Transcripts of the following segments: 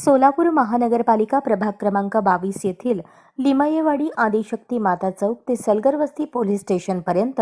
सोलापूर महानगरपालिका प्रभाग क्रमांक बावीस येथील लिमयेवाडी आदिशक्ती माता चौक ते सलगरवस्ती पोलीस स्टेशनपर्यंत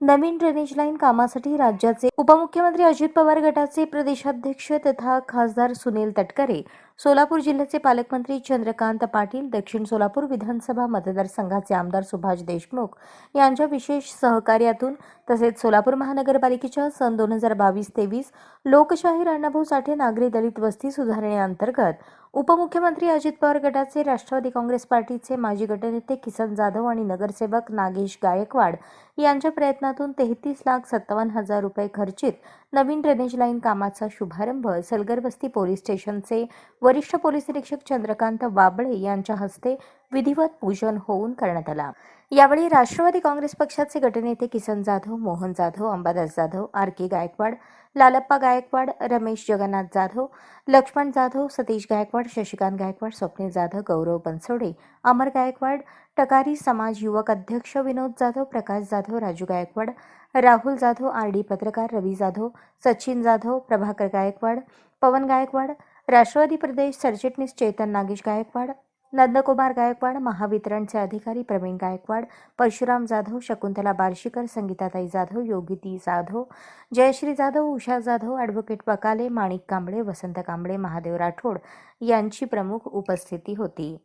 नवीन ड्रेनेज लाईन कामासाठी राज्याचे उपमुख्यमंत्री अजित पवार गटाचे प्रदेशाध्यक्ष तथा खासदार सुनील तटकरे सोलापूर जिल्ह्याचे पालकमंत्री चंद्रकांत पाटील दक्षिण सोलापूर विधानसभा मतदारसंघाचे आमदार सुभाष देशमुख यांच्या विशेष सहकार्यातून तसेच सोलापूर महानगरपालिकेच्या सन दोन हजार बावीस तेवीस लोकशाही अण्णाभाऊ साठे नागरी दलित वस्ती सुधारणेअंतर्गत उपमुख्यमंत्री अजित पवार गटाचे राष्ट्रवादी काँग्रेस पार्टीचे माजी गटनेते किसन जाधव आणि नगरसेवक नागेश गायकवाड यांच्या प्रयत्नातून तेहतीस लाख सत्तावन्न हजार रुपये खर्चित नवीन ड्रेनेज लाईन कामाचा शुभारंभ सलगर वस्ती पोलीस स्टेशनचे वरिष्ठ पोलीस निरीक्षक चंद्रकांत वाबळे यांच्या हस्ते विधिवत पूजन होऊन करण्यात आला. यावेळी राष्ट्रवादी काँग्रेस पक्षाचे गटनेते किसन जाधव मोहन जाधव अंबादास जाधव आर के गायकवाड लालप्पा गायकवाड रमेश जगन्नाथ जाधव लक्ष्मण जाधव सतीश गायकवाड शशिकांत गायकवाड स्वप्नील जाधव गौरव बनसोडे अमर गायकवाड टकारी समाज युवक अध्यक्ष विनोद जाधव प्रकाश जाधव राजू गायकवाड राहुल जाधव आर डी पत्रकार रवी जाधव सचिन जाधव प्रभाकर गायकवाड पवन गायकवाड राष्ट्रवादी प्रदेश सरचिटणीस चेतन नागेश गायकवाड नंदकुमार गायकवाड महावितरणचे अधिकारी प्रवीण गायकवाड परशुराम जाधव शकुंतला बार्शीकर संगीताताई जाधव योगिती जाधव जयश्री जाधव उषा जाधव ॲडव्होकेट पकाले माणिक कांबळे वसंत कांबळे महादेव राठोड यांची प्रमुख उपस्थिती होती.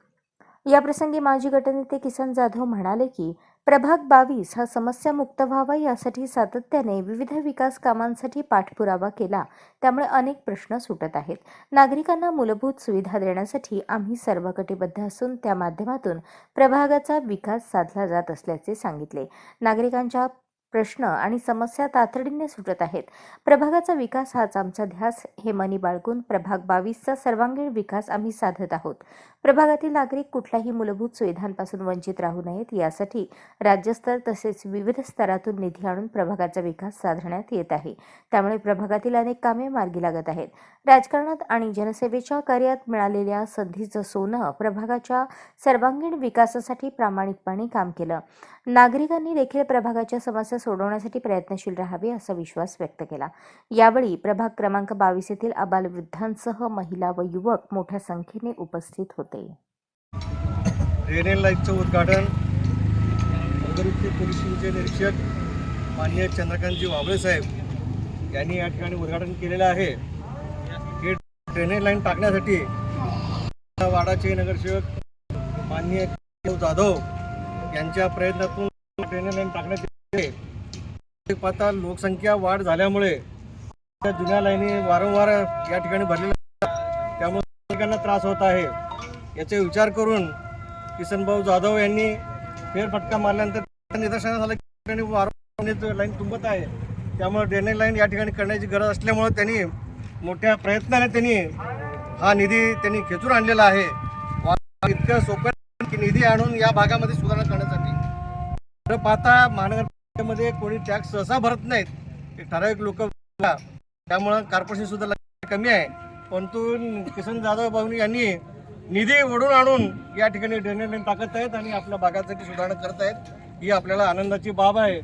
याप्रसंगी माजी गटनेते किसन जाधव म्हणाले की प्रभाग बावीस हा समस्यामुक्त व्हावा यासाठी सातत्याने विविध विकास कामांसाठी पाठपुरावा केला. त्यामुळे अनेक प्रश्न सुटत आहेत. नागरिकांना मूलभूत सुविधा देण्यासाठी आम्ही सर्व कटिबद्ध असून त्या माध्यमातून प्रभागाचा विकास साधला जात असल्याचे सांगितले. नागरिकांच्या प्रश्न आणि समस्या तातडीने सुटत आहेत. प्रभागाचा विकास हाच आमचा ध्यास हे मनी बाळगून प्रभाग बावीसचा सर्वांगीण विकास आम्ही साधत आहोत. प्रभागातील नागरिक कुठल्याही मूलभूत सुविधांपासून वंचित राहू नयेत यासाठी राज्यस्तर तसेच विविध स्तरातून निधी आणून प्रभागाचा विकास साधण्यात येत आहे. त्यामुळे प्रभागातील अनेक कामे मार्गी लागत आहेत. राजकारणात आणि जनसेवेच्या कार्यात मिळालेल्या संधीचं सोनं प्रभागाच्या सर्वांगीण विकासासाठी प्रामाणिकपणे काम केलं. नागरिकांनी देखील प्रभागाच्या समस्या सोडवण्यासाठी प्रयत्नशील राहावे असा विश्वास व्यक्त केला. यावेळी प्रभाग क्रमांक बावीस येथील अबालवृद्धांसह महिला व युवक मोठ्या संख्येने उपस्थित होते. ड्रेनेज लाईनचं उद्घाटन नगरचे पोलिसांचे निरीक्षक माननीय चंद्रकांतजी वाबळे साहेब यांनी या ठिकाणी उद्घाटन केलेलं आहे. हे ड्रेनेज लाईन टाकण्यासाठी वाडाचे नगरसेवक माननीय जाधव यांच्या प्रयत्नातून ड्रेनेज लाईन टाकण्यात येते. पाहता लोकसंख्या वाढ झाल्यामुळे त्या जुन्या लाईनी वारंवार या ठिकाणी भरलेल्या त्यामुळे नागरिकांना त्रास होत आहे. याचा विचार करून किसनभाऊ जाधव यांनी फेरफटका मारल्यानंतर निदर्शनास आलं की ठिकाणी वारंवार लाईन तुंबत आहे. त्यामुळे ड्रेनेज लाईन या ठिकाणी करण्याची गरज असल्यामुळे त्यांनी मोठ्या प्रयत्नाने त्यांनी हा निधी त्यांनी खेचून आणलेला आहे. इतकं सोपं की निधी आणून या भागामध्ये सुधारणा करण्यासाठी. पाहता पाहता मध्ये कोणी टॅक्स सहसा भरत नाहीत. ते ठराविक लोक त्यामुळं कॉर्पोरेशन सुद्धा लक्ष कमी आहे. परंतु किसन जाधव भाऊ यांनी निधी ओढून आणून या ठिकाणी ड्रेनेज लाईन टाकत आहेत आणि आपल्या भागासाठी सुधारणा करत आहेत. ही आपल्याला आनंदाची बाब आहे.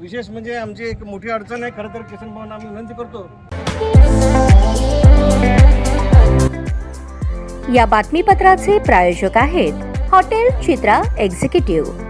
विशेष म्हणजे आमची एक मोठी अडचण आहे. खरं तर किसन भाऊंना आम्ही विनंती करतो. या बातमीपत्राचे प्रायोजक आहेत हॉटेल चित्रा एक्झिक्युटिव्ह.